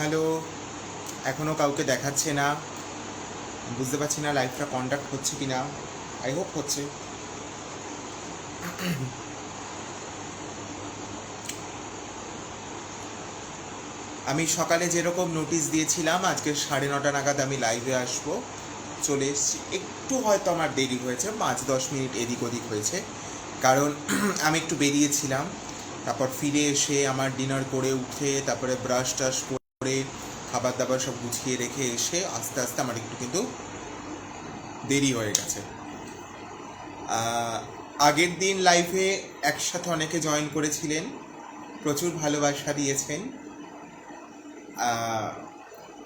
Hello এখনও কাউকে দেখাচ্ছে না। বুঝতে পারছি না লাইফটা কন্ডাক্ট হচ্ছে কি না আই হোপ হচ্ছে। আমি সকালে যেরকম নোটিশ দিয়েছিলাম, আজকে সাড়ে নটা নাগাদ আমি লাইভে আসব। চলে এসেছি। একটু হয়তো আমার দেরি হয়েছে, পাঁচ দশ মিনিট এদিক ওদিক হয়েছে। কারণ আমি একটু বেরিয়েছিলাম। তারপর ফিরে এসে আমার ডিনার করে উঠে, তারপরে ব্রাশ টাশ খাবার দাবার সব গুছিয়ে রেখে এসে আস্তে আস্তে আমার একটু কিন্তু দেরি হয়ে গেছে। আগের দিন লাইভে একসাথে অনেকে জয়েন করেছিলেন, প্রচুর ভালোবাসা দিয়েছেন।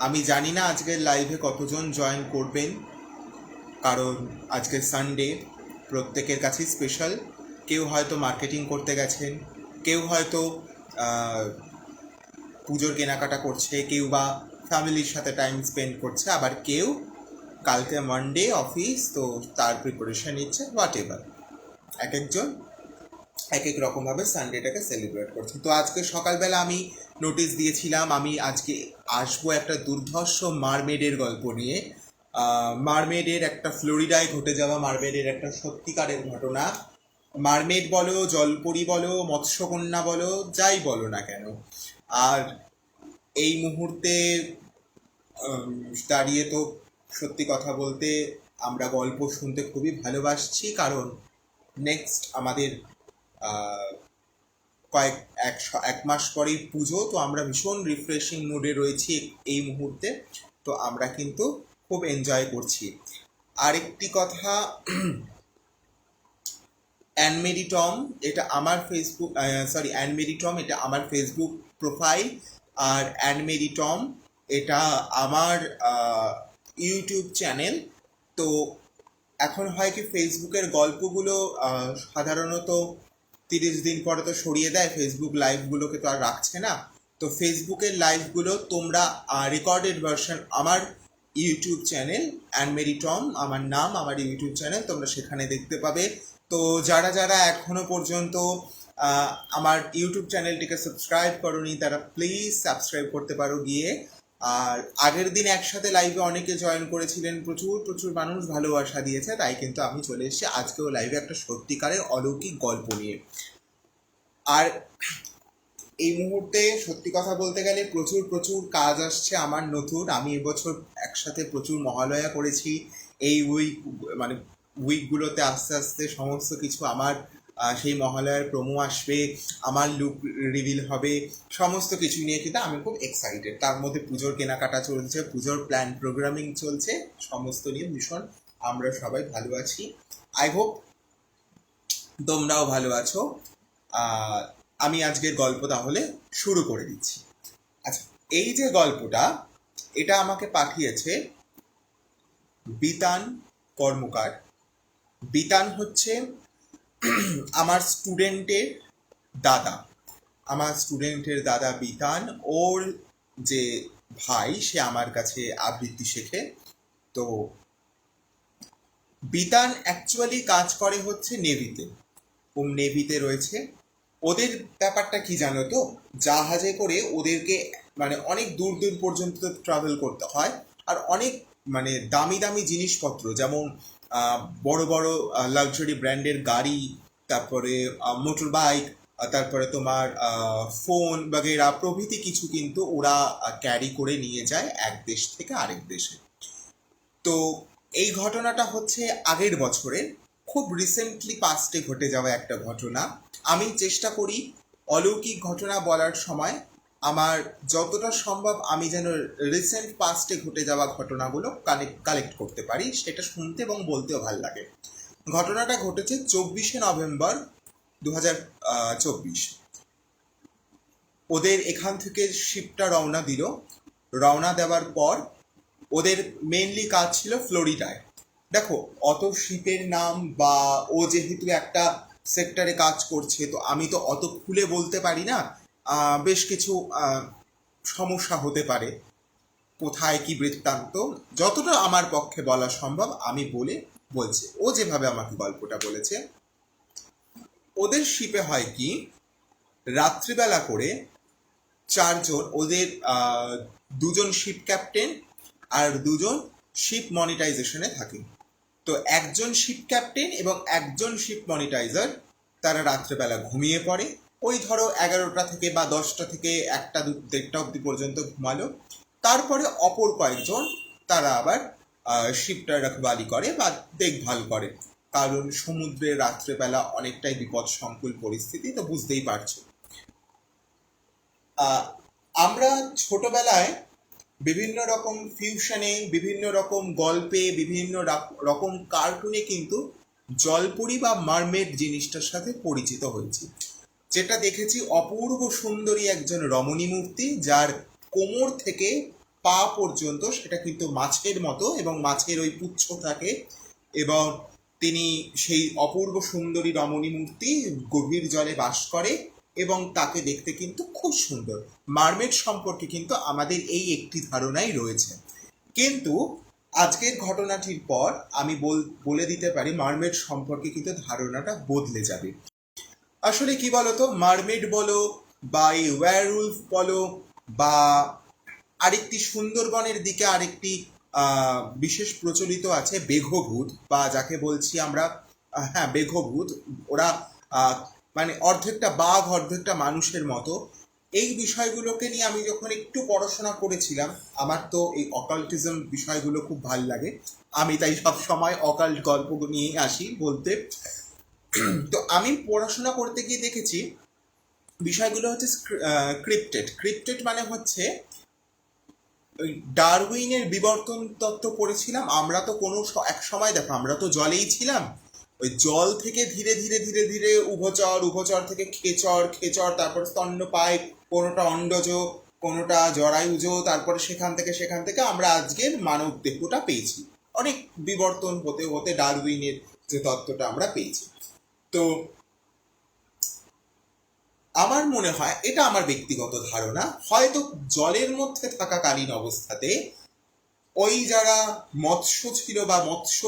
আমি জানি না আজকের লাইভে কতজন জয়েন করবেন, কারণ আজকে সানডে প্রত্যেকের কাছেই স্পেশাল কেউ হয়তো মার্কেটিং করতে গেছেন, কেউ হয়তো পুজোর কেনাকাটা করছে, কেউ বা ফ্যামিলির সাথে টাইম স্পেন্ড করছে, আবার কেউ কালকে মানডে অফিস তো তার প্রিপারেশন নিচ্ছে হোয়াট এভার এক একজন এক এক রকমভাবে সানডেটাকে সেলিব্রেট করছে। তো আজকে সকালবেলা আমি নোটিশ দিয়েছিলাম, আমি আজকে আসব একটা দুর্ধর্ষ মারমেডের গল্প নিয়ে। মারমেডের একটা ফ্লোরিডায় ঘটে যাওয়া মারমেডের একটা সত্যিকারের ঘটনা। মারমেড বলো, জলপরি বলো, মৎস্যকন্যা বলো, যাই বলো না কেন। আর এই মুহূর্তে দাঁড়িয়ে তো সত্যি কথা বলতে আমরা গল্প শুনতে খুবই ভালোবাসছি, কারণ নেক্সট আমাদের কয়েক, এক এক মাস পরেই পুজো, তো আমরা ভীষণ রিফ্রেশিং মুডে রয়েছি এই মুহূর্তে, তো আমরা কিন্তু খুব এনজয় করছি। আরেকটি কথা অ্যানমেরি টম এটা আমার ফেসবুক সরি অ্যানমেরি টম এটা আমার ফেসবুক প্রোফাইল আর অ্যানমেরি টম এটা আমার ইউটিউব চ্যানেল তো এখন হয় কি ফেসবুকের গল্পগুলো সাধারণত তিরিশ দিন পরে তো সরিয়ে দেয়। ফেসবুক লাইভগুলোকে তো আর রাখছে না। তো ফেসবুকের লাইভগুলো তোমরা রেকর্ডেড ভার্সন আমার YouTube channel and Mary Tom আমার নাম, আমার ইউটিউব চ্যানেল তোমরা সেখানে দেখতে পাবে। তো যারা যারা এখনও পর্যন্ত আমার ইউটিউব চ্যানেলটিকে সাবস্ক্রাইব করনি, তারা প্লিজ সাবস্ক্রাইব করতে পারো গিয়ে। আর আগের দিন একসাথে লাইভে অনেকে জয়েন করেছিলেন, প্রচুর প্রচুর মানুষ ভালোবাসা দিয়েছে, তাই কিন্তু আমি চলে এসেছি আজকেও লাইভে একটা সত্যিকারের অলৌকিক গল্প নিয়ে। আর এই মুহূর্তে সত্যি কথা বলতে গেলে প্রচুর প্রচুর কাজ আসছে আমার নতুন। আমি এবছর একসাথে প্রচুর মহালয়া করেছি। এই উইক মানে উইকগুলোতে আস্তে আস্তে সমস্ত কিছু আমার সেই মহালয়ার প্রোমো আসবে, আমার লুক রিভিল হবে, সমস্ত কিছু নিয়ে কিন্তু আমি খুব এক্সাইটেড তার মধ্যে পুজোর কেনাকাটা চলছে, পুজোর প্ল্যান প্রোগ্রামিং চলছে, সমস্ত নিয়ে ভীষণ আমরা সবাই ভালো আছি। আই হোপ তোমরাও ভালো আছো। আমি আজকের গল্প তাহলে শুরু করে দিচ্ছি। আচ্ছা এই যে গল্পটা, এটা আমাকে পাঠিয়েছে বিতান কর্মকার। বিতান হচ্ছে আমার স্টুডেন্টের দাদা। আমার স্টুডেন্টের দাদা বিতান। ওর যে ভাই, সে আমার কাছে আবৃত্তি শেখে। তো বিতান অ্যাকচুয়ালি কাজ করে হচ্ছে নেভিতে ও নেভিতে রয়েছে। ওদের ব্যাপারটা কি জানো তো? জাহাজে করে ওদেরকে মানে অনেক দূর দূর পর্যন্ত ট্রাভেল করতে হয়। আর অনেক মানে দামি দামি জিনিসপত্র, যেমন বড় বড় লাক্সারি ব্র্যান্ডের গাড়ি, তারপরে মোটর বাইক তারপরে তোমার ফোন বাগেরা, প্রভৃতি কিছু কিন্তু ওরা ক্যারি করে নিয়ে যায় এক দেশ থেকে আরেক দেশে। তো এই ঘটনাটা হচ্ছে আগের বছরের খুব রিসেন্টলি পাস্টে ঘটে যাওয়া একটা ঘটনা। আমি চেষ্টা করি অলৌকিক ঘটনা বলার সময় আমার যতটা সম্ভব আমি যেন রিসেন্ট পাস্টে ঘটে যাওয়া ঘটনাগুলো কালেক্ট কালেক্ট করতে পারি, সেটা শুনতে এবং বলতেও ভালো লাগে। ঘটনাটা ঘটেছে চব্বিশে নভেম্বর দু চব্বিশ। ওদের এখান থেকে শিপটা রওনা দিল। রওনা দেওয়ার পর ওদের মেনলি কাজ ছিল ফ্লোরিডায়। দেখো, অত শিপের নাম বা ও যেহেতু একটা সেক্টরে কাজ করছে, তো আমি তো অত খুলে বলতে পারি না। বেশ কিছু সমস্যা হতে পারে। কোথায় কি বৃত্তান্ত, যতটা আমার পক্ষে বলা সম্ভব আমি বলে বলছি। ও যেভাবে আমাকে গল্পটা বলেছে। ওদের শিপে হয় কি, রাত্রিবেলা করে চারজন, ওদের দুজন শিপ ক্যাপ্টেন আর দুজন শিপ মনিটাইজেশনে থাকে। তো একজন শিপ ক্যাপ্টেন এবং একজন শিপ মনিটাইজার, তারা রাত্রেবেলা ঘুমিয়ে পড়ে। ওই ধরো এগারোটা থেকে বা দশটা থেকে একটা দেড়টা অবধি পর্যন্ত ঘুমালো। তারপরে অপর কয়েকজন, তারা আবার শিপটা রখবালি করে বা দেখভাল করে। কারণ সমুদ্রে রাত্রেবেলা অনেকটাই বিপদ সংকুল পরিস্থিতি, তো বুঝতেই পারছ। আমরা ছোটবেলায় বিভিন্ন রকম ফিউশনে বিভিন্ন রকম গল্পে, বিভিন্ন রকম কার্টুনে কিন্তু জলপুরি বা মারমেড জিনিসটার সাথে পরিচিত হয়েছি। যেটা দেখেছি, অপূর্ব সুন্দরী একজন রমণী মূর্তি, যার কোমর থেকে পা পর্যন্ত, সেটা কিন্তু মাছের মতো এবং মাছের ওই পুচ্ছ থাকে এবং তিনি সেই অপূর্ব সুন্দরী রমণী মূর্তি গভীর জলে বাস করে এবং তাকে দেখতে কিন্তু খুব সুন্দর। মারমেড সম্পর্কে কিন্তু আমাদের এই একটি ধারণাই রয়েছে। কিন্তু আজকের ঘটনাটির পর আমি বল- দিতে পারি, মারমেড সম্পর্কে কিন্তু ধারণাটা বদলে যাবে। আসলে কি বলতো? মারমেড বলো বা এই ওয়্যারউলফ বলো বা আরেকটি সুন্দরবনের দিকে আরেকটি বিশেষ প্রচলিত আছে বেঘভূত বা যাকে বলছি আমরা হ্যাঁ বেঘভূত। ওরা মানে অর্ধেকটা বাঘ, অর্ধেকটা মানুষের মতো। এই বিষয়গুলোকে নিয়ে আমি যখন একটু পড়াশোনা করেছিলাম, আমার তো এই অকাল্টিজম বিষয়গুলো খুব ভালো লাগে। আমি তাই সব সময় অকাল্ট গল্প নিয়ে আসি বলতে। তো আমি পড়াশোনা করতে গিয়ে দেখেছি, বিষয়গুলো হচ্ছে ক্রিপ্টেড ক্রিপ্টেড মানে হচ্ছে, ওই ডারউইনের বিবর্তন তত্ত্ব পড়েছিলাম। আমরা তো কোনো এক সময় দেখো, আমরা তো জলেই ছিলাম। ওই জল থেকে ধীরে ধীরে ধীরে ধীরে উভচর উভচর থেকে খেচর খেচর, তারপর স্তন্যপায়ী, কোনোটা অন্ডজ, কোনোটা জরায়ুজ, তারপরে সেখান থেকে সেখান থেকে আমরা আজকের মানব দেহটা পেয়েছি। অনেক বিবর্তন হতে হতে ডারউইনের যে তত্ত্বটা আমরা পেয়েছি। তো আমার মনে হয় এটা আমার ব্যক্তিগত ধারণা। হয়তো জলের মধ্যে থাকাকালীন অবস্থাতে ওই যারা মৎস্য ছিল বা মৎস্য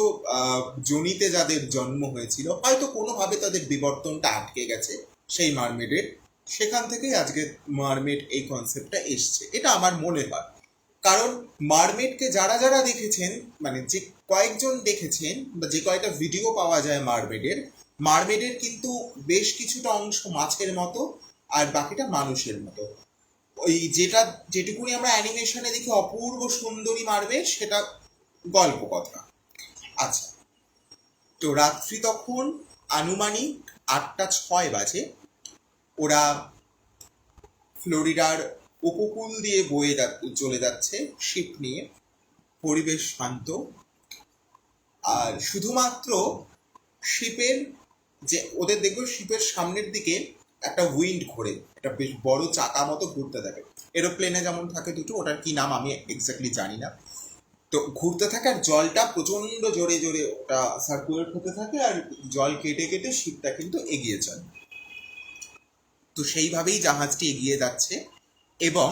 জনিতে যাদের জন্ম হয়েছিল, হয়তো কোনোভাবে তাদের বিবর্তনটা আটকে গেছে সেই মারমেডের সেখান থেকেই আজকে মারমেড এই কনসেপ্টটা এসছে। এটা আমার মনে হয়। কারণ মারমেডকে যারা যারা দেখেছেন মানে যে কয়েকজন দেখেছেন বা যে কয়েকটা ভিডিও পাওয়া যায় মারমেডের মারমেডের কিন্তু বেশ কিছুটা অংশ মাছের মতো আর বাকিটা মানুষের মতো। ওই যেটা, যেটুকুনি আমরা অ্যানিমেশনে দেখি অপূর্ব সুন্দরী মারবে, সেটা গল্প কথা। আচ্ছা তো রাত্রি তখন আনুমানিক আটটা ছয় বাজে। ওরা ফ্লোরিডার উপকূল দিয়ে বয়ে চলে যাচ্ছে শিপ নিয়ে। পরিবেশ শান্ত। আর শুধুমাত্র শিপের যে ওদের দেখবে শিপের সামনের দিকে একটা উইন্ড ঘোরে। একটা বেশ বড় চাকা মতো ঘুরতে থাকে। এরোপ্লেনে যেমন থাকে দুটো, ওটার কি নাম আমি এক্স্যাক্টলি জানি না। তো ঘুরতে থাকে আর জলটা প্রচণ্ড জোরে জোরে ওটা সার্কুলেট হতে থাকে আর জল কেটে কেটে শিপটা কিন্তু এগিয়ে চলে তো সেইভাবেই জাহাজটি এগিয়ে যাচ্ছে এবং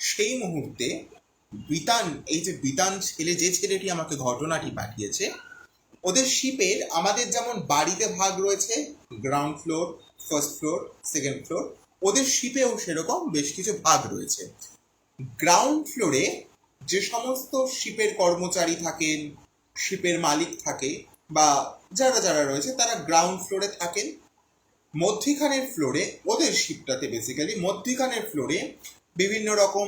সেই মুহূর্তে বিতান, এই যে বিতান ছেলে, যে ছেলেটি আমাকে ঘটনাটি পাঠিয়েছে ওদের শিপের আমাদের যেমন বাড়িতে ভাগ রয়েছে ground floor first floor second floor ওদের শিপেও সেরকম বেশ কিছু ভাগ রয়েছে। গ্রাউন্ড ফ্লোরে যে সমস্ত শিপের কর্মচারী থাকেন, শিপের মালিক থাকে বা যারা যারা রয়েছে তারা গ্রাউন্ড ফ্লোরে থাকেন। মধ্যিখানের ফ্লোরে ওদের শিপটাতে বেসিক্যালি মধ্যিখানের ফ্লোরে বিভিন্ন রকম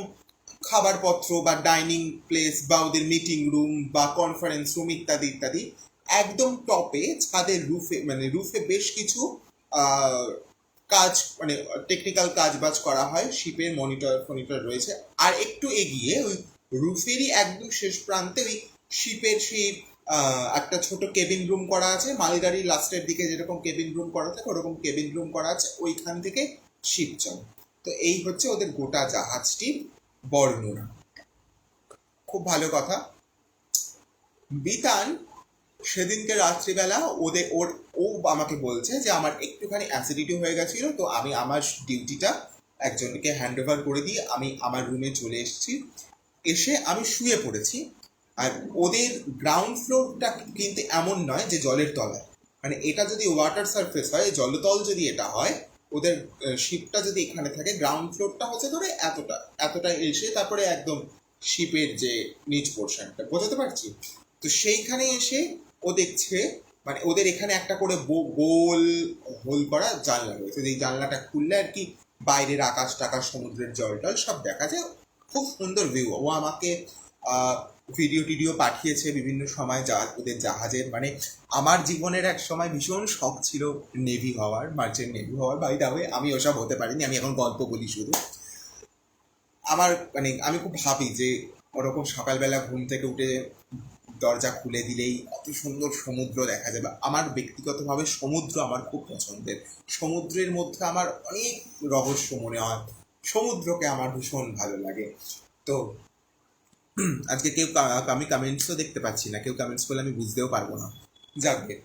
খাবারপত্র বা ডাইনিং প্লেস বা ওদের মিটিং রুম বা কনফারেন্স রুম ইত্যাদি ইত্যাদি একদম টপে ছাদের রুফে মানে রুফে বেশ কিছু কাজ মানে টেকনিক্যাল কাজ বাজ করা হয়। শিপের মনিটর ফনিটর রয়েছে। আর একটু এগিয়ে, ওই রুফেরই একদম শেষ প্রান্তে ওই শিপের সেই একটা ছোট কেবিন রুম করা আছে। মালগাড়ির লাস্টের দিকে যেরকম কেবিন রুম করা থাকে, ওরকম কেবিন রুম করা আছে। ওইখান থেকে শিপ চলে। তো এই হচ্ছে ওদের গোটা জাহাজটির বর্ণনা। খুব ভালো কথা। বিতান সেদিনকে রাত্রিবেলা ওদের, ওর, ও আমাকে বলছে যে আমার একটুখানি অ্যাসিডিটি হয়ে গেছিল, তো আমি আমার ডিউটিটা একজনকে হ্যান্ড ওভার করে দিয়ে আমি আমার রুমে চলে এসেছি। এসে আমি শুয়ে পড়েছি। আর ওদের গ্রাউন্ড ফ্লোরটা কিন্তু এমন নয় যে জলের তলায়। মানে এটা যদি ওয়াটার সারফেস হয়, জলতল যদি এটা হয়, ওদের শিপটা যদি এখানে থাকে গ্রাউন্ড ফ্লোরটা হচ্ছে ধরে এতটা এতটা এসে তারপরে একদম শিপের যে নিচ পোর্শনটা বোঝাতে পারছি? তো সেইখানে এসে ও দেখছে মানে ওদের এখানে একটা করে গোল হোল করা জানলা রয়েছে। যেই জানলাটা খুললে আর কি বাইরের আকাশ টাকাশ, সমুদ্রের জল টল সব দেখা যায়। খুব সুন্দর ভিউ ও আমাকে ভিডিও টিডিও পাঠিয়েছে বিভিন্ন সময় যা, ওদের জাহাজের। মানে আমার জীবনের এক সময় ভীষণ শখ ছিল নেভি হওয়ার মার্চেন্ট নেভি হওয়ার। বাই দা ওয়ে আমি ওসব হতে পারিনি, আমি এখন গল্প বলি শুধু। আমার মানে আমি খুব ভাবি যে ওরকম সকালবেলা ঘুম থেকে উঠে দরজা খুলে দিলেই কত সুন্দর সমুদ্র দেখা যাবে। আমার ব্যক্তিগতভাবে সমুদ্র আমার খুব পছন্দের। সমুদ্রের মধ্যে আমার অনেক রহস্য মনে হয়। সমুদ্রকে আমার ভীষণ ভালো লাগে। তো, আজকে কেউ আমি কমেন্টসও দেখতে পাচ্ছি না। কেউ কমেন্টস করলে আমি বুঝতেও পারব না। যাকে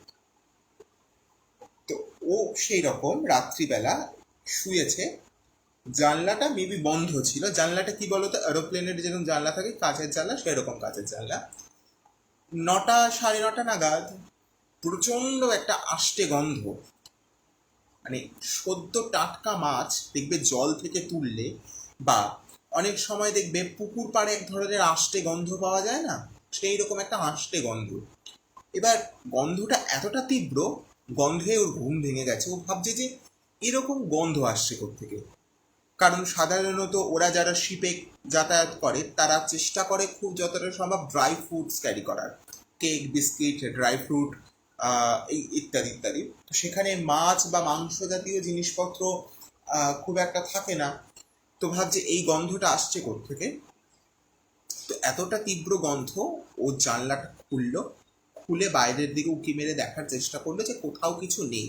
তো ও সেই রকম রাত্রিবেলা শুয়েছে। জানলাটা মেবি বন্ধ ছিল। জানলাটা কি বলতো? এরোপ্লেনের যেরকম জানলা থাকে, কাঁচের জানলা, সেরকম কাঁচের জানলা। নটা সাড়ে নটা নাগাদ প্রচণ্ড একটা আষ্টে গন্ধ। মানে সদ্য টাটকা মাছ দেখবে জল থেকে তুললে বা অনেক সময় দেখবে পুকুর পাড়ে এক ধরনের আষ্টে গন্ধ পাওয়া যায় না? সেই রকম একটা আষ্টে গন্ধ। এবার গন্ধটা এতটা তীব্র, গন্ধে ওর ঘুম ভেঙে গেছে। ও ভাবছে যে এরকম গন্ধ আসছে থেকে কারণ সাধারণত ওরা যারা শিপে যাতায়াত করে, তারা চেষ্টা করে খুব যতটা সম্ভব ড্রাই ফ্রুটস ক্যারি করার। কেক বিস্কিট ড্রাই ফ্রুট ইত্যাদি ইত্যাদি। তো সেখানে মাছ বা মাংস জাতীয় জিনিসপত্র খুব একটা থাকে না। তো ভাবছে এই গন্ধটা আসছে থেকে তো এতটা তীব্র গন্ধ, ও জানলাটা খুললো। খুলে বাইরের দিকে উঁকি মেরে দেখার চেষ্টা করল যে কোথাও কিছু নেই।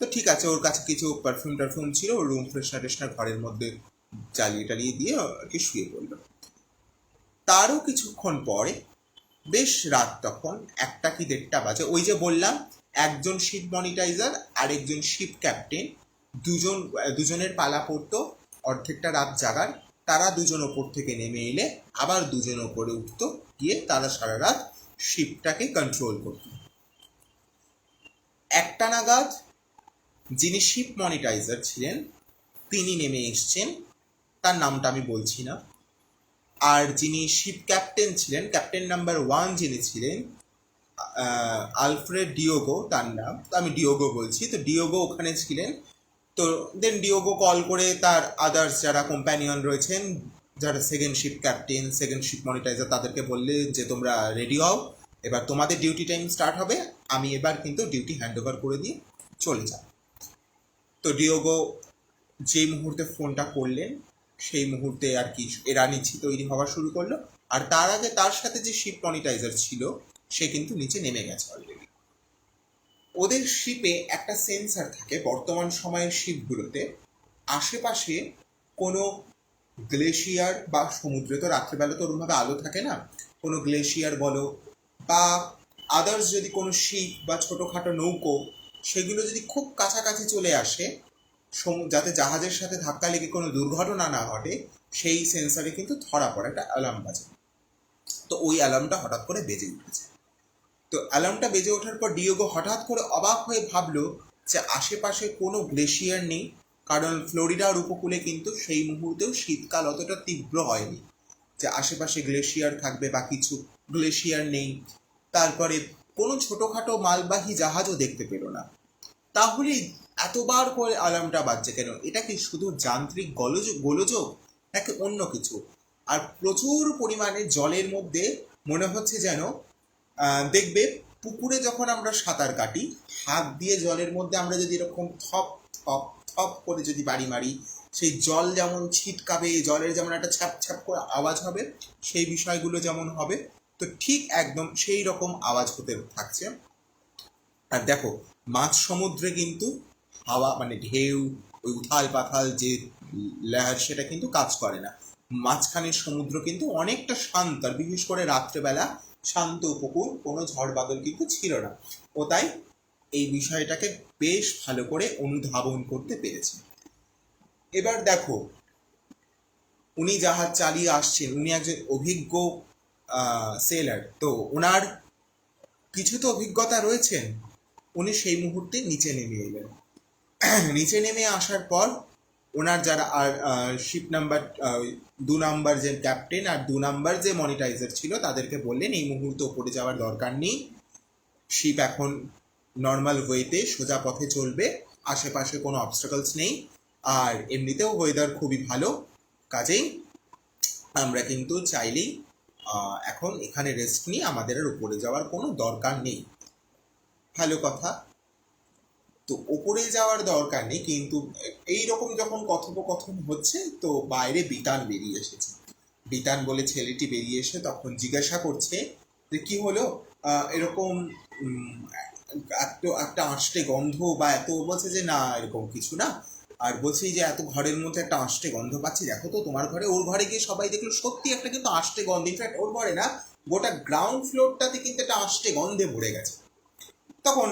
তো ঠিক আছে, ওর কাছে কিছু পারফিউম টারফিউম ছিল ওর রুম ফ্রেশনার টেশনার ঘরের মধ্যে জ্বালিয়ে টালিয়ে দিয়ে আর কি শুয়ে পড়ল। তারও কিছুক্ষণ পরে, বেশ রাত তখন, একটা কি দেড়টা বাজে, ওই যে বললাম, একজন শিপ মনিটাইজার আর একজন শিপ ক্যাপ্টেন দুজন, দুজনের পালা পড়তো, অর্ধেকটা রাত জাগার, তারা দুজন ওপর থেকে নেমে এলে, আবার দুজন ওপরে উঠতো, গিয়ে তারা সারা রাত শিপটাকে কন্ট্রোল করতো। একটা নাগাদ যিনি শিপ মনিটাইজার ছিলেন, তিনি নেমে এসছেন। তার নামটা আমি বলছি না। আর যিনি শিপ ক্যাপ্টেন ছিলেন ক্যাপ্টেন নাম্বার ওয়ান যিনি ছিলেন আলফ্রেড ডিওগো তার নাম। তো আমি ডিওগো বলছি। তো ডিওগো ওখানে ছিলেন। তো দেন ডিওগো কল করে তার আদার্স যারা কোম্পানিয়ন রয়েছেন, যারা second ship captain second ship monetiser তাদেরকে বললে যে, তোমরা রেডি হও। এবার তোমাদের ডিউটি টাইম স্টার্ট হবে। আমি এবার কিন্তু ডিউটি হ্যান্ড ওভার করে দিয়ে চলে যাব। তো ডিওগো যেই মুহূর্তে ফোনটা করলেন, সেই মুহূর্তে আর কি এরা নিচ্ছি তৈরি হওয়া শুরু করল। আর তার আগে তার সাথে যে শিপ মনিটাইজার ছিল, সে কিন্তু নিচে নেমে গেছে অলরেডি ওদের শিপে একটা সেন্সার থাকে বর্তমান সময়ের শিপগুলোতে আশেপাশে কোনো গ্লেশিয়ার বা সমুদ্রে, তো রাত্রেবেলা তো ওরমভাবে আলো থাকে না? কোনো গ্লেশিয়ার বলো বা আদার্স যদি কোনো শিপ বা ছোটোখাটো নৌকো সেগুলো যদি খুব কাছাকাছি চলে আসে যাতে জাহাজের সাথে ধাক্কা লেগে কোনো দুর্ঘটনা না ঘটে, সেই সেন্সারে কিন্তু ধরা পড়ে একটা অ্যালার্ম বাজে। তো ওই অ্যালার্মটা হঠাৎ করে বেজে উঠেছে। তো অ্যালার্মটা বেজে ওঠার পর ডিওগো হঠাৎ করে অবাক হয়ে ভাবলো যে আশেপাশে কোনো গ্লেশিয়ার নেই, কারণ ফ্লোরিডার উপকূলে কিন্তু সেই মুহূর্তেও শীতকাল অতটা তীব্র হয়নি। যে আশেপাশে গ্লেশিয়ার থাকবে বা কিছু গ্লেশিয়ার নেই। তারপরে কোনো ছোটোখাটো মালবাহী জাহাজও দেখতে পেল না। তাহলে এতবার করে অ্যালার্মটা বাজছে কেন? এটা কি শুধু যান্ত্রিক গলজ, গোলযোগ, নাকি অন্য কিছু? আর প্রচুর পরিমাণে জলের মধ্যে মনে হচ্ছে যেন দেখবে পুকুরে যখন আমরা সাঁতার কাটি, হাত দিয়ে জলের মধ্যে আমরা যদি এরকম থপ থপ থপ করে যদি বাড়ি মারি, সেই জল যেমন ছিটকাবে, জলের যেমন একটা ছ্যাপ ছ্যাপ করে আওয়াজ হবে, সেই বিষয়গুলো যেমন হবে তো ঠিক একদম সেই রকম আওয়াজ হতে থাকছে। আর দেখো, মাঝ সমুদ্রে কিন্তু হাওয়া মানে ঢেউ, ওই উথাল পাথাল যে লেহার, সেটা কিন্তু কাজ করে না। মাঝখানের সমুদ্র কিন্তু অনেকটা শান্ত, আর বিশেষ করে রাত্রেবেলা শান্ত উপকূল, কোনো ঝড় বাদল কিন্তু ছিল না। ও তাই এই বিষয়টাকে বেশ ভালো করে অনুধাবন করতে পেরেছে। এবার দেখো, উনি জাহাজ চালিয়ে আসছেন, উনি একজন অভিজ্ঞ সেলার তো ওনার কিছু তো অভিজ্ঞতা রয়েছেন উনি সেই মুহূর্তে নিচে নেমে এলেন। নিচে নেমে আসার পর ওনার যারা, আর শিপ নাম্বার দু নাম্বার যে ক্যাপ্টেন আর দু নাম্বার যে মনিটাইজার ছিল, তাদেরকে বললেন, এই মুহূর্তে ওপরে যাওয়ার দরকার নেই। শিপ এখন নর্মাল ওয়েতে সোজা পথে চলবে। আশেপাশে কোনো অবস্টাকলস নেই। আর এমনিতেও ওয়েদার খুবই ভালো। কাজেই আমরা কিন্তু চাইলেই এখন এখানে রেস্ট নিয়ে আমাদের আর উপরে যাওয়ার কোনো দরকার নেই। ভালো কথা। তো ওপরে যাওয়ার দরকার নেই, কিন্তু এই রকম যখন কথোপকথন হচ্ছে, তো বাইরে বিতান বেরিয়ে এসেছে। বিতান বলে ছেলেটি বেরিয়ে এসে তখন জিজ্ঞাসা করছে যে, কি হলো? এরকম এত একটা আঁশটে গন্ধ বা এত? বলছে যে, না, এরকম কিছু না। আর বলছি যে এত ঘরের মধ্যে একটা আঁশটে গন্ধ পাচ্ছি, দেখো তো তোমার ঘরে, ওর ঘরে গিয়ে সবাই দেখল, সত্যি একটা কিন্তু আঁশটে গন্ধ ইনফ্যাক্ট ওর ঘরে না, গোটা গ্রাউন্ড ফ্লোরটাতে কিন্তু একটা আঁশটে গন্ধে ভরে গেছে। তখন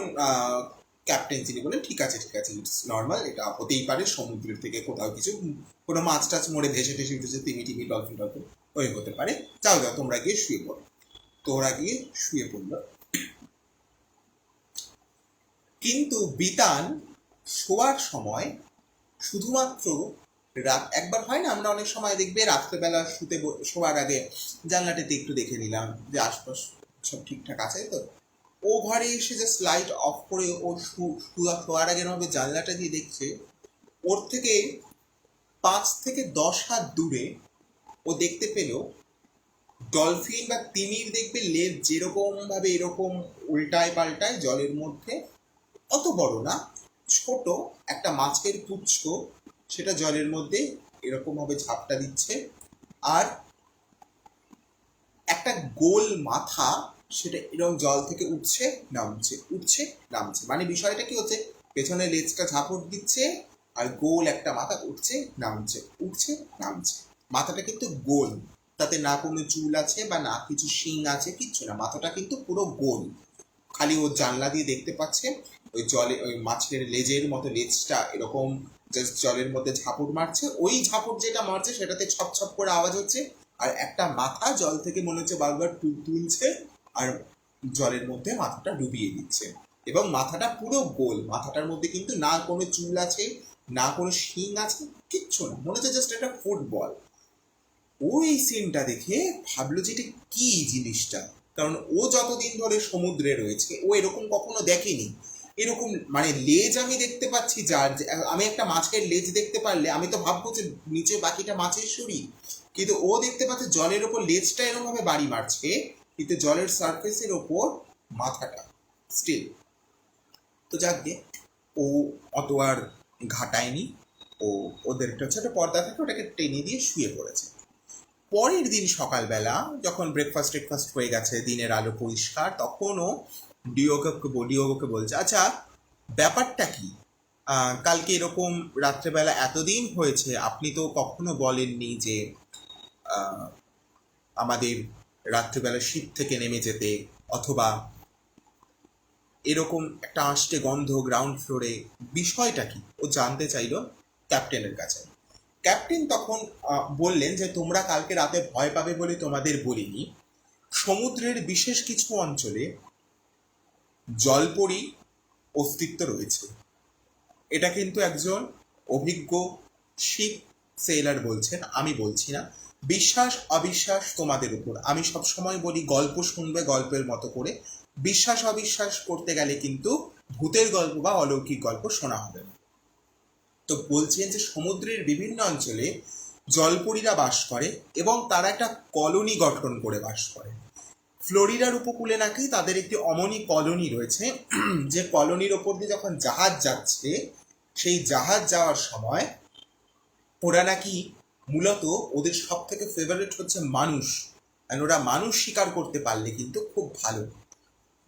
ক্যাপ্টেন যিনি বলেন ঠিক আছে ঠিক আছে ইটস নর্মাল এটা হতেই পারে, সমুদ্রের থেকে কোথাও কিছু, কোনো মাছ টাছ মরে ভেসে টেসে উঠেছে, তিমি টিমি ডলফিন ডলফিন ওই হতে পারে। যাও যাও, তোমরা গিয়ে শুয়ে পড়ো। তো ওরা গিয়ে শুয়ে পড়ল। কিন্তু বিতান শোয়ার সময় শুধুমাত্র রাত, একবার হয় না, আমরা অনেক সময় দেখবে রাত্রেবেলা শুতে শোয়ার আগে জানলাটাতে একটু দেখে নিলাম যে আশপাশ সব ঠিকঠাক আছে তো। ও ঘরে এসে যে লাইট অফ করে ও শু- শু- শোয়ার আগে হবে জানলাটা দিয়ে দেখছে, ওর থেকে পাঁচ থেকে দশ হাত দূরে ও দেখতে পেল ডলফিন বা তিমির দেখবে লেজ যেরকম ভাবে এরকম উল্টায় পাল্টায় জলের মধ্যে, অত বড় না ছোট একটা মাছের পুচ্ছ সেটা জলের মধ্যে এরকম ভাবে ঝাপটা দিচ্ছে। আর একটা গোল মাথা, সেটা এরকম জল থেকে উঠছে, নামছে উঠছে, নামছে। মানে বিষয়টা কি হচ্ছে? পেছনে লেজটা ঝাপট দিচ্ছে, আর গোল একটা মাথা উঠছে, নামছে উঠছে, নামছে। মাথাটা কিন্তু গোল। তাতে না কোনো চুল আছে বা না কিছু শিং আছে, কিচ্ছু না। মাথাটা কিন্তু পুরো গোল। খালি ও জানলা দিয়ে দেখতে পাচ্ছে। ওই জলে, ওই মাছের লেজের মতো লেজটা এরকম জাস্ট জলের মধ্যে ঝাপট মারছে। ওই ঝাপট যেটা মারছে, সেটাতে ছপ ছপ করে আওয়াজ হচ্ছে আর একটা মাথা জল থেকে মনে হচ্ছে বারবার তুল- তুলছে আর জলের মধ্যে মাথাটা ডুবিয়ে দিচ্ছে। এবং মাথাটা পুরো গোল, মাথাটার মধ্যে কিন্তু না কোনো চুল আছে, না কোনো শিং আছে, কিচ্ছু না, মনে হচ্ছে জাস্ট একটা ফুটবল। ওই সিনটা দেখে ভাবলো যে এটা কি জিনিসটা? কারণ ও যতদিন ধরে সমুদ্রে রয়েছে, ও এরকম কখনো দেখেনি। এরকম মানে লেজ আমি দেখতে পাচ্ছি যার আমি একটা মাছের লেজ দেখতে পারলে আমি তো ভাববো যে নিচে বাকিটা মাছের শরীর। কিন্তু ও দেখতে পাচ্ছে জলের ওপর লেজটা এরকমভাবে বাড়ি মারছে, কিন্তু জলের সারফেসের ওপর মাথাটা স্টিল তো যাকগে ও অত আর ঘাটায়নি, ও, ওদের একটা ছোট পর্দা থেকে ওটাকে টেনে দিয়ে শুয়ে পড়েছে। পরের দিন সকালবেলা, যখন ব্রেকফাস্ট টেকফাস্ট হয়ে গেছে, দিনের আলো পরিষ্কার, তখনও ডিওকে ডিওকে বলছে। আচ্ছা ব্যাপারটা কি? কালকে এরকম রাত্রেবেলা এতদিন হয়েছে, আপনি তো কখনো বলেননি যে আমাদের রাত্রেবেলা শীত থেকে নেমে যেতে অথবা এরকম একটা আষ্টে গন্ধ গ্রাউন্ড ফ্লোরে বিষয়টা কি? ও জানতে চাইলো ক্যাপ্টেনের কাছে। ক্যাপ্টেন তখন বললেন যে, তোমরা কালকে রাতে ভয় পাবে বলে তোমাদের বলিনি। সমুদ্রের বিশেষ কিছু অঞ্চলে জলপরি অস্তিত্ব রয়েছে। এটা কিন্তু একজন অভিজ্ঞ শিপ সেলার বলছেন, আমি বলছি না। বিশ্বাস, অবিশ্বাস তোমাদের উপর। আমি সব সময় বলি, গল্প শুনবে গল্পের মতো করে। বিশ্বাস, অবিশ্বাস করতে গেলে কিন্তু ভূতের গল্প বা অলৌকিক গল্প শোনা হবে না। তো বলছেন যে সমুদ্রের বিভিন্ন অঞ্চলে জলপরীরা বাস করে এবং তারা একটা কলোনি গঠন করে বাস করে। ফ্লোরিডার উপকূলে নাকি তাদের একটি অমনি কলোনি রয়েছে। যে কলোনির ওপর দিয়ে যখন জাহাজ যাচ্ছে, সেই জাহাজ যাওয়ার সময় ওরা নাকি মূলত ওদের সব থেকে ফেভারিট হচ্ছে মানুষ। আর ওরা মানুষ শিকার করতে পারলে কিন্তু খুব ভালো।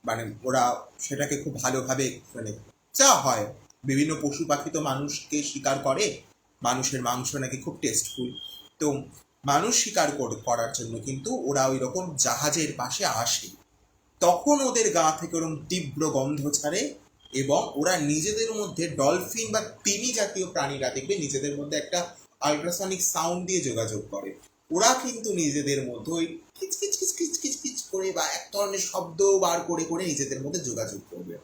মানে ওরা সেটাকে খুব ভালোভাবে মানে যা হয়, বিভিন্ন পশু পাখি তো মানুষকে শিকার করে। মানুষের মাংস নাকি খুব টেস্টফুল তো মানুষ শিকার কর- করার জন্য কিন্তু ওরা ওই রকম জাহাজের পাশে আসে। তখন ওদের গা থেকে ওরকম তীব্র গন্ধ ছাড়ে এবং ওরা নিজেদের মধ্যে ডলফিন বা তিমি জাতীয় প্রাণীরা দেখবে নিজেদের মধ্যে একটা আল্ট্রাসনিক সাউন্ড দিয়ে যোগাযোগ করে। ওরা কিন্তু নিজেদের মধ্যে ওই কিচ কিচ কিচ কিচ কিচ কিচ করে বা এক ধরনের শব্দ বার করে করে নিজেদের মধ্যে যোগাযোগ করবে।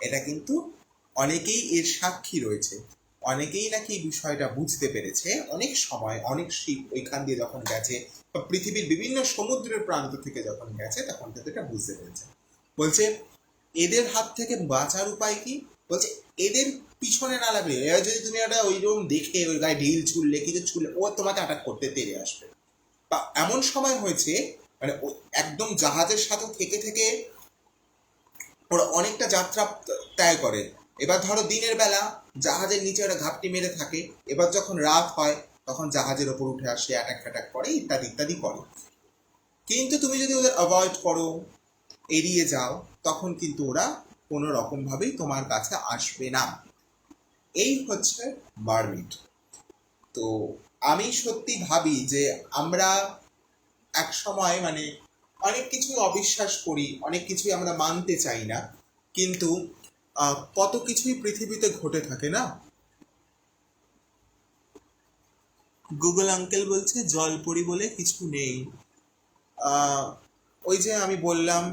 এটা কিন্তু অনেকেই এর সাক্ষী রয়েছে। অনেকেই নাকি বিষয়টা বুঝতে পেরেছে। অনেক সময় অনেক শিপ ওইখান দিয়ে যখন গেছে বা পৃথিবীর বিভিন্ন সমুদ্রের প্রান্ত থেকে যখন গেছে, তখন কিন্তু এটা বুঝতে পেরেছে। বলছে, এদের হাত থেকে বাঁচার উপায় কি? বলছে, এদের পিছনে না লাগলে, এরা যদি তুমি একটা ওই রকম দেখে, ওই গায়ে ঢিল ছুড়লে, কিছু ছুড়লে, ও তোমাকে অ্যাটাক করতে তেড়ে আসবে। বা এমন সময় হয়েছে মানে একদম জাহাজের সাথে থেকে থেকে ওরা অনেকটা যাত্রা ত্যাগ করে। এবার ধরো দিনের বেলা জাহাজের নিচে ওরা ঘাপটি মেরে থাকে। এবার যখন রাত হয়, তখন জাহাজের ওপর উঠে আসে অ্যাটাক ফ্যাটাক করে, ইত্যাদি ইত্যাদি করে। কিন্তু তুমি যদি ওদের অ্যাভয়েড করো, এড়িয়ে যাও, তখন কিন্তু ওরা কোনো রকমভাবেই তোমার কাছে আসবে না। এই হচ্ছে মারমিট তো আমি সত্যি ভাবি যে আমরা এক সময় মানে অনেক কিছু অবিশ্বাস করি, অনেক কিছুই আমরা মানতে চাই না। কিন্তু কত কিছুই পৃথিবীতে ঘটে থাকে না? গুগল আঙ্কেল বলছে জলপরি বলে কিছু নেই। ওই যে আমি বললাম,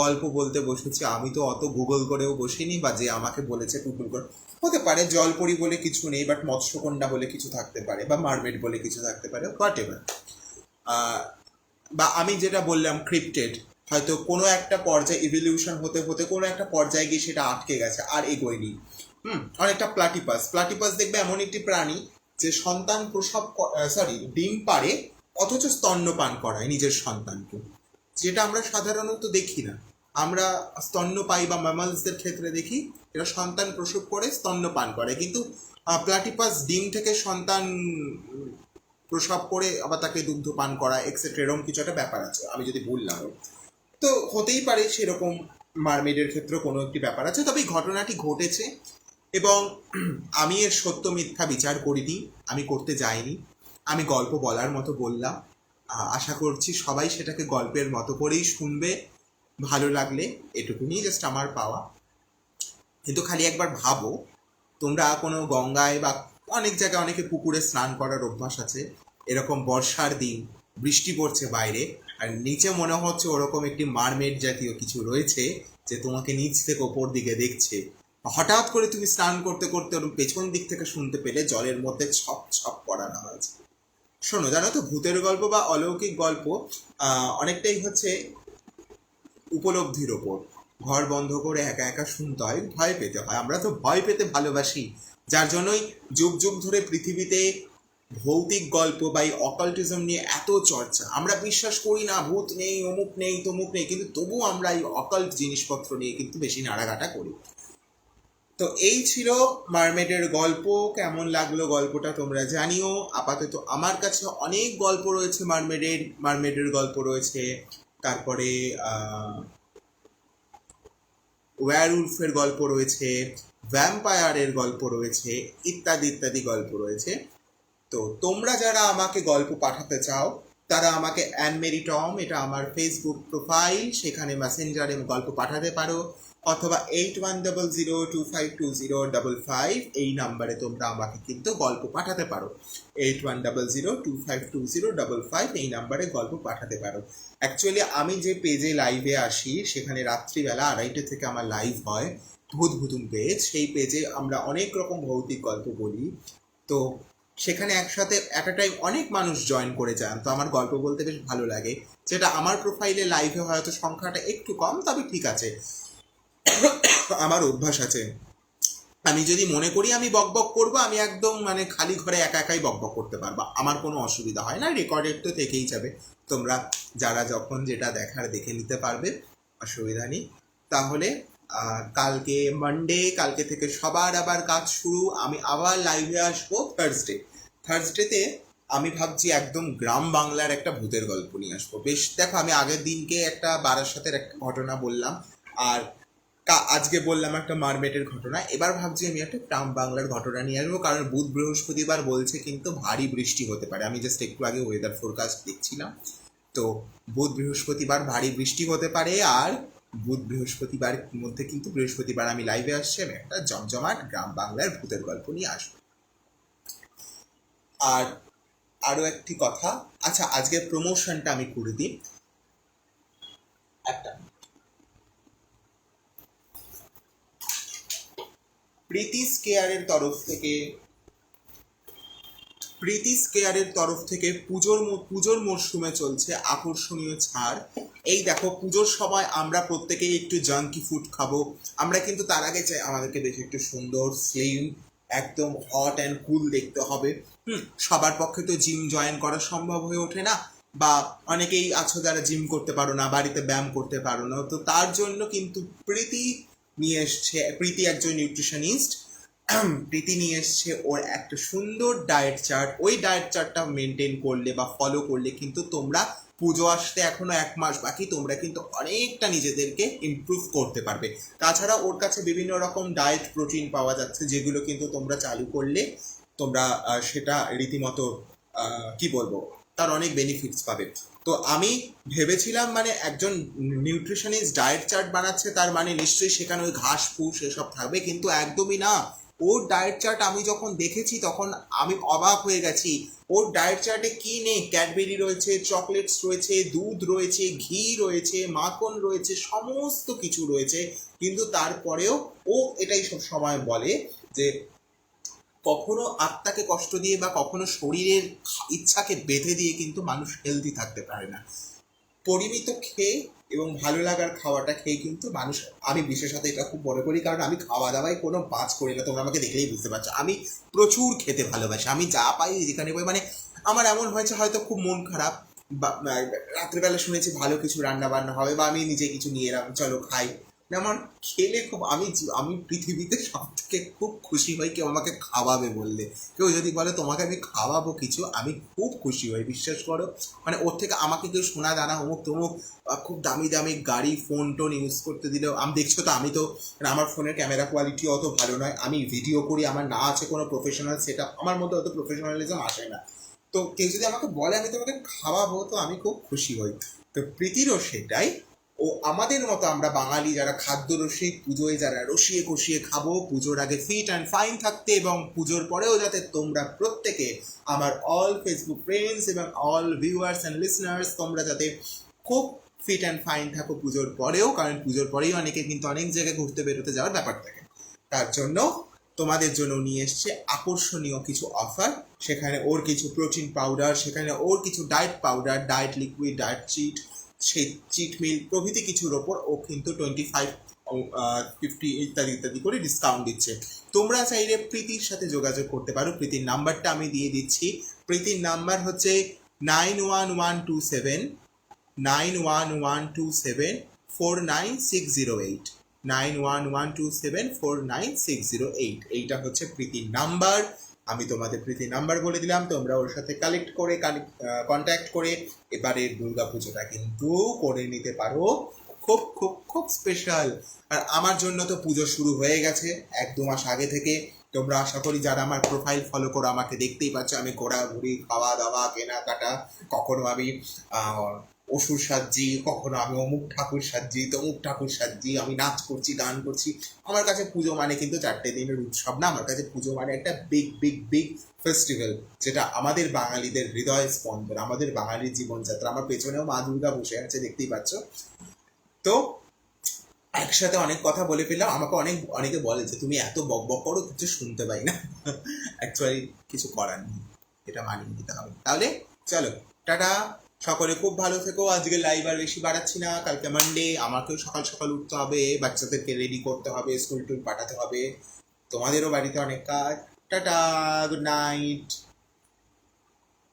গল্প বলতে বসেছি, আমি তো অত গুগল করেও বসিনি, বা যে আমাকে বলেছে গুগল করে। হতে পারে জলপরি বলে কিছু নেই বাট মৎস্যকন্যা বলে কিছু থাকতে পারে, বা মারমেড বলে কিছু থাকতে পারে হোয়াট এভার বা আমি যেটা বললাম ক্রিপ্টেড হয়তো কোনো একটা পর্যায়ে ইভলিউশন হতে হতে কোনো একটা পর্যায়ে গিয়ে সেটা আটকে গেছে আর এগোয়নি হুম, অনেকটা প্লাটিপাস প্লাটিপাস দেখবে এমন একটি প্রাণী যে সন্তান প্রসব সরি ডিম পারে অথচ স্তন্যপান করায় নিজের সন্তানকে। যেটা আমরা সাধারণত দেখি না। আমরা স্তন্যপায়ী বা ম্যামালসদের ক্ষেত্রে দেখি, এরা সন্তান প্রসব করে, স্তন্যপান করে। কিন্তু প্লাটিপাস ডিম থেকে সন্তান প্রসব করে আবার তাকে দুগ্ধ পান করা এক্সেট্রা এরকম কিছু একটা ব্যাপার আছে। আমি যদি ভুল না তো হতেই পারে সেরকম মারমেডের ক্ষেত্রে কোনো একটি ব্যাপার আছে। তবে ঘটনাটি ঘটেছে এবং আমি এর সত্য মিথ্যা বিচার করিনি, আমি করতে যাইনি। আমি গল্প বলার মতো বললাম। আশা করছি সবাই সেটাকে গল্পের মতো করেই শুনবে। ভালো লাগলে এটুকুনি জাস্ট আমার পাওয়া। কিন্তু খালি একবার ভাবো, তোমরা কোনো গঙ্গায় বা অনেক জায়গায় অনেকে পুকুরে স্নান করার অভ্যাস আছে। এরকম বর্ষার দিন, বৃষ্টি পড়ছে বাইরে আর নিচে মনে হচ্ছে ওরকম একটি মারমেড জাতীয় কিছু রয়েছে যে তোমাকে নিচ থেকে ওপর দিকে দেখছে। হঠাৎ করে তুমি স্নান করতে করতে ওর পেছন দিক থেকে শুনতে পেলে জলের মধ্যে ছপ ছপ করানো হয়েছে। শোনো, জানো তো ভূতের গল্প বা অলৌকিক গল্প অনেকটাই হচ্ছে উপলব্ধির ওপর। ঘর বন্ধ করে একা একা শুনতে হয়, ভয় পেতে হয়। আমরা তো ভয় পেতে ভালোবাসি। যার জন্যই যুগ যুগ ধরে পৃথিবীতে ভৌতিক গল্প বা এই অকাল্টিজম নিয়ে এত চর্চা। আমরা বিশ্বাস করি না, ভূত নেই, অমুক নেই, তমুক নেই, কিন্তু তবু আমরা এই অকাল্ট জিনিসপত্র নিয়ে কিন্তু বেশি নাড়াঘাটা করি। তো এই ছিল মারমেডের গল্প। কেমন লাগল গল্পটা তোমরা জানিও। আপাতত আমার কাছে অনেক গল্প রয়েছে মারমেডের মারমেডের গল্প রয়েছে। তারপরে ওয়্যারউলফের গল্প রয়েছে ভ্যাম্পায়ারের গল্প রয়েছে, ইত্যাদি ইত্যাদি গল্প রয়েছে। তো তোমরা যারা আমাকে গল্প পাঠাতে চাও, তারা আমাকে অ্যানমেরি টম এটা আমার ফেসবুক প্রোফাইল সেখানে মেসেঞ্জারে গল্প পাঠাতে পারো, অথবা eight one double zero two five two zero double five এই নাম্বারে তোমরা আমাকে কিন্তু গল্প পাঠাতে পারো। Eight one double zero two five two zero double five এই নাম্বারে গল্প পাঠাতে পারো। অ্যাকচুয়ালি আমি যে পেজে লাইভে আসি, সেখানে রাত্রিবেলা আড়াইটে থেকে আমার লাইভ হয় ভূত পেজ সেই পেজে আমরা অনেক রকম ভৌতিক গল্প বলি। তো সেখানে একসাথে অ্যাট আ টাইম অনেক মানুষ জয়েন করে যান। তো আমার গল্প বলতে বেশ ভালো লাগে। যেটা আমার প্রোফাইলে লাইভে হয়তো সংখ্যাটা একটু কম, তবে ঠিক আছে। আমার অভ্যাস আছে। আমি যদি মনে করি আমি বকবক করব, আমি একদম মানে খালি ঘরে একা একাই বকবক করতে পারব। আমার কোনো অসুবিধা হয় না রেকর্ডেড তো থেকেই যাবে। তোমরা যারা যখন যেটা দেখার দেখে নিতে পারবে, অসুবিধা নেই। তাহলে কালকে মানডে কালকে থেকে সবার আবার কাজ শুরু। আমি আবার লাইভে আসব থার্সডে থার্সডেতে আমি ভাবছি একদম গ্রাম বাংলার একটা ভূতের গল্প নিয়ে আসব। বেশ, দেখো আমি আগের দিনকে একটা বারাসাতের একটা ঘটনা বললাম। আর আজকে বললাম একটা মারমেটের ঘটনা। এবার ভাবছি আমি একটা গ্রাম বাংলার ঘটনা নিয়ে আসব। কারণ বুধ বৃহস্পতিবার বলছে কিন্তু ভারী বৃষ্টি হতে পারে। আমি জাস্ট একটু আগে ওয়েদার ফোরকাস্ট দেখছিলাম। তো বুধ বৃহস্পতিবার ভারী বৃষ্টি হতে পারে। আর বুধ বৃহস্পতিবার মধ্যে কিন্তু বৃহস্পতিবার আমি লাইভে আসছি একটা জমজমাট গ্রাম বাংলার ভূতের গল্প নিয়ে আসব। আর আরও একটি কথা আচ্ছা আজকে প্রমোশনটা আমি করে দিই। একটা প্রীতি কেয়ারের তরফ থেকে প্রীতি কেয়ারের তরফ থেকে পুজোর পুজোর মরশুমে চলছে আকর্ষণীয় ছাড়। এই দেখো, পুজোর সময় আমরা প্রত্যেকেই একটু জাঙ্কি ফুড খাব। আমরা কিন্তু তার আগে চাই আমাদেরকে দেখে একটু সুন্দর স্লিম একদম হট অ্যান্ড কুল দেখতে হবে। হুম, সবার পক্ষে তো জিম জয়েন করা সম্ভব হয়ে ওঠে না। বা অনেকেই আছো যারা জিম করতে পারো না, বাড়িতে ব্যায়াম করতে পারো না। তো তার জন্য কিন্তু প্রীতি নিয়ে এসছে, প্রীতি একজন নিউট্রিশনিস্ট প্রীতি নিয়ে এসছে ওর একটা সুন্দর ডায়েট চার্ট ওই ডায়েট চার্টটা মেনটেন করলে বা ফলো করলে কিন্তু তোমরা পুজো আসতে এখনও এক মাস বাকি, তোমরা কিন্তু অনেকটা নিজেদেরকে ইমপ্রুভ করতে পারবে। তাছাড়া ওর কাছে বিভিন্ন রকম ডায়েট প্রোটিন পাওয়া যাচ্ছে, যেগুলো কিন্তু তোমরা চালু করলে তোমরা সেটা রীতিমতো কি বলব, তার অনেক বেনিফিটস পাবে। তো আমি ভেবেছিলাম মানে একজন নিউট্রিশনিস্ট ডায়েট চার্ট বানাচ্ছে, তার মানে নিশ্চয়ই সেখানে ওই ঘাস, ফুস এসব থাকবে, কিন্তু একদমই না। ওর ডায়েট চার্ট আমি যখন দেখেছি তখন আমি অবাক হয়ে গেছি। ওর ডায়েট চার্টে কি নেই? ক্যাডবেরি রয়েছে চকলেটস রয়েছে, দুধ রয়েছে, ঘি রয়েছে, মাখন রয়েছে, সমস্ত কিছু রয়েছে। কিন্তু তারপরেও ও এটাই সব সময় বলে যে কখনো আত্মাকে কষ্ট দিয়ে বা কখনো শরীরের ইচ্ছাকে বেঁধে দিয়ে কিন্তু মানুষ হেলদি থাকতে পারে না। পরিমিত খেয়ে এবং ভালো লাগার খাওয়াটা খেয়ে কিন্তু মানুষ আমি বিশেষত এটা খুব মনে করি, কারণ আমি খাওয়া দাওয়ায় কোনো বাজ করি না। তোমরা আমাকে দেখলেই বুঝতে পারছ। আমি প্রচুর খেতে ভালোবাসি। আমি যা পাই যেখানে পাই মানে আমার এমন হয়েছে হয়তো খুব মন খারাপ, বা রাত্রেবেলা শুনেছি ভালো কিছু রান্না বান্না হবে, বা আমি নিজে কিছু নিয়ে এলাম, চলো খাই। আমার খেলে খুব, আমি আমি পৃথিবীতে সব থেকে খুব খুশি হই কেউ আমাকে খাওয়াবে বললে। কেউ যদি বলে, তোমাকে আমি খাওয়াবো কিছু, আমি খুব খুশি হই, বিশ্বাস করো। মানে ওর থেকে আমাকে কেউ সোনা দানা, অমুক তমুক খুব দামি দামি গাড়ি ফোন টোন ইউজ করতে দিলেও, আমি দেখছ তো, আমি তো মানে আমার ফোনের ক্যামেরা কোয়ালিটি অত ভালো নয়, আমি ভিডিও করি, আমার না আছে কোনো প্রফেশনাল সেট আমার মধ্যে অত প্রফেশনালিজম আসে না। তো কেউ যদি আমাকে বলে, আমি তোমাকে খাওয়াবো, তো আমি খুব খুশি হই। তো প্রীতিরও সেটাই ও আমাদের মতো আমরা বাঙালি যারা খাদ্য রসিক পুজোয় যারা রসিয়ে কষিয়ে খাব, পুজোর আগে ফিট অ্যান্ড ফাইন থাকতে এবং পুজোর পরেও যাতে তোমরা প্রত্যেকে, আমার অল ফেসবুক ফ্রেন্ডস এবং অল ভিউয়ার্স অ্যান্ড লিসনার্স তোমরা যাতে খুব ফিট অ্যান্ড ফাইন থাকো পুজোর পরেও, কারণ পুজোর পরেই অনেকে কিন্তু অনেক জায়গায় ঘুরতে বেরোতে যাওয়ার ব্যাপার থাকে। তার জন্য তোমাদের জন্য নিয়ে এসছে আকর্ষণীয় কিছু অফার সেখানে ওর কিছু প্রোটিন পাউডার সেখানে ওর কিছু diet powder diet liquid diet cheat সেই মিল প্রভৃতি কিছুর ওপর ও কিন্তু টোয়েন্টি ফাইভ ফিফটি ইত্যাদি ইত্যাদি করে ডিসকাউন্ট দিচ্ছে। তোমরা চাইলে প্রীতির সাথে যোগাযোগ করতে পারো। প্রীতির নাম্বারটা আমি দিয়ে দিচ্ছি। প্রীতির নাম্বার হচ্ছে nine one one two seven nine one one two seven four nine six zero eight nine one one two seven four nine six zero eight এইটা হচ্ছে প্রীতির নাম্বার। আমি তোমাদের প্রীতি নাম্বার বলে দিলাম, তোমরা ওর সাথে কালেক্ট করে কন্ট্যাক্ট করে এবারে দুর্গা পুজোটা কিন্তু করে নিতে পারো। খুব খুব খুব স্পেশাল আর আমার জন্য তো পুজো শুরু হয়ে গেছে, এক দু মাস আগে থেকে। তোমরা আশা করি যারা আমার প্রোফাইল ফলো করো, আমাকে দেখতেই পাচ্ছ। আমি ঘোরাঘুরি খাওয়া দাওয়া কেনাকাটা, কখনো আমি অসুর সাজি কখনো আমি অমুক ঠাকুর সাজি তমুক ঠাকুর সাজি আমি নাচ করছি, গান করছি। আমার কাছে পুজো মানে কিন্তু চারটে দিনের উৎসব না, আমার কাছে পুজো মানে একটা বিগ বিগ বিগ ফেস্টিভ্যাল যেটা আমাদের বাঙালিদের হৃদয় স্পন্দন, আমাদের বাঙালির জীবনযাত্রা। আমার পেছনেও মা দুর্গা বসে আছে, দেখতেই পাচ্ছ। তো একসাথে অনেক কথা বলে ফেললাম, আমাকে অনেক, অনেকে বলে যে, তুমি এত বক বক করো, কিছু শুনতে পাই না। অ্যাকচুয়ালি কিছু করার নেই, এটা মানিয়ে নিতে হবে। তাহলে চলো, টাটা। সকলে খুব ভালো থেকো। আজকে লাইভ আর বেশি বাড়াচ্ছি না। কালকে মানডে আমাকেও সকাল সকাল উঠতে হবে। বাচ্চাদেরকে রেডি করতে হবে স্কুল টুল পাঠাতে হবে। তোমাদেরও বাড়িতে অনেক কাজ। Tata good night